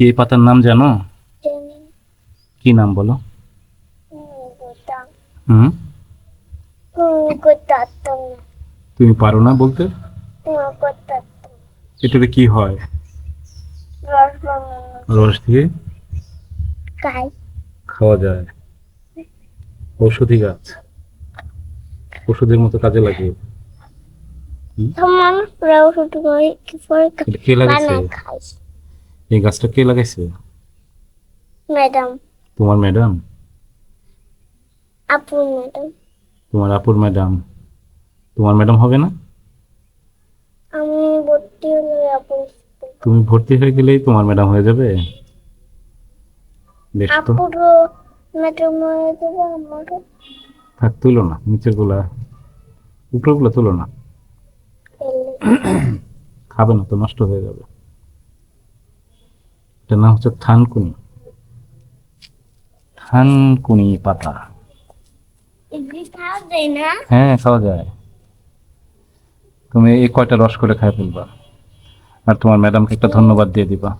কি এই পাতার নাম জানো? কি নাম বলো? হুম? তুমি পারো না বলতে? এটাতে কি হয়? রস দিয়ে খাওয়া যায়। ঔষধি গাছ। ওষুধের মতো কাজে লাগে এই গাছটা কে লাগাইছে? ম্যাডাম। তোমার ম্যাডাম? আপু ম্যাডাম। তোমার আপুর ম্যাডাম। তোমার ম্যাডাম হবে না? আমি ভর্তি হলে আপু তুমি ভর্তি হয়ে গেলেই তোমার ম্যাডাম হয়ে যাবে? বেশ তো। ম্যাডাম হয়ে যাবে আমারও। থাক তুলো না নিচেরগুলা উপরেরগুলা তুলো না। খাবে না তো নষ্ট হয়ে যাবে। এটার নাম হচ্ছে থানকুনি। থানকুনি পাতা। হ্যাঁ খাওয়া যায়। তুমি এই কয়টা রস করে খাই ফেলবা। আর তোমার ম্যাডামকে একটা ধন্যবাদ দিয়ে দিবা।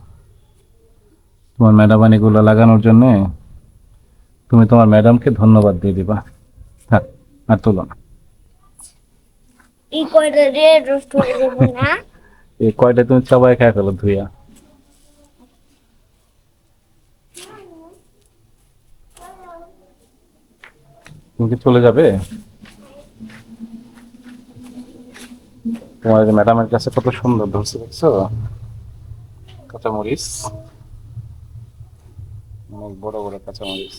তোমার ম্যাডাম এগুলো লাগানোর জন্য তুমি তোমার ম্যাডামকে ধন্যবাদ দিয়ে দিবা। থাক আর তোলো না। এই কয়টা তুমি চাবাই খাই ফেলো ধুইয়া। তুমি কি চলে যাবে? তোমার ম্যাডামের কাছে কত সুন্দর ধরছে, দেখছ? কাঁচামরিচ। অনেক বড় বড় কাঁচামরিচ।